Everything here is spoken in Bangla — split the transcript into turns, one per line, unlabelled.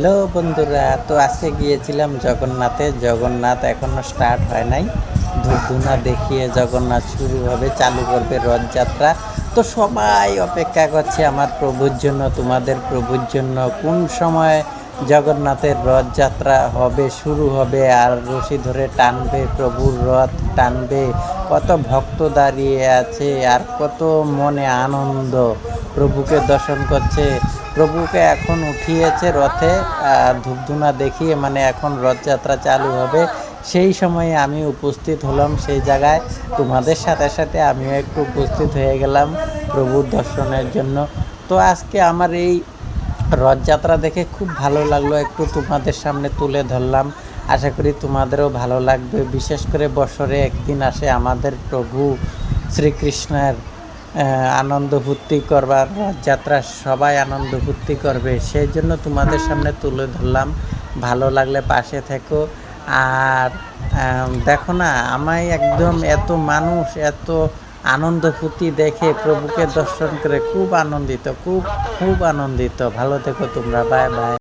হ্যালো বন্ধুরা, তো আজকে গিয়েছিলাম জগন্নাথে। জগন্নাথ এখনও স্টার্ট হয় নাই। ধূপধুনা দেখিয়ে জগন্নাথ শুরু হবে, চালু করবে রথযাত্রা। তো সবাই অপেক্ষা করছে আমার প্রভুর জন্য, তোমাদের প্রভুর জন্য। কোন সময় জগন্নাথের রথযাত্রা হবে, শুরু হবে, আর রশি ধরে টানবে প্রভুর রথ, টানবে। কত ভক্ত দাঁড়িয়ে আছে আর কত মনে আনন্দ। প্রভুকে দর্শন করছে। প্রভুকে এখন উঠিয়েছে রথে ধূপধুনা দেখিয়ে মানে এখন রথযাত্রা চালু হবে। সেই সময়ে আমি উপস্থিত হলাম সেই জায়গায়। তোমাদের সাথে সাথে আমিও একটু উপস্থিত হয়ে গেলাম প্রভুর দর্শনের জন্য। তো আজকে আমার এই রথযাত্রা দেখে খুব ভালো লাগল, একটু তোমাদের সামনে তুলে ধরলাম। আশা করি তোমাদেরও ভালো লাগবে। বিশেষ করে বছরে একদিন আসে আমাদের প্রভু শ্রীকৃষ্ণের আনন্দ ফুর্তি করবার রথযাত্রা সবাই আনন্দ ফুর্তি করবে। সেই জন্য তোমাদের সামনে তুলে ধরলাম। ভালো লাগলে পাশে থেকো। আর দেখো না, আমায় একদম এত মানুষ, এত আনন্দ ফুর্তি দেখে প্রভুকে দর্শন করে খুব আনন্দিত, খুব খুব আনন্দিত। ভালো থেকো তোমরা, বাই বাই।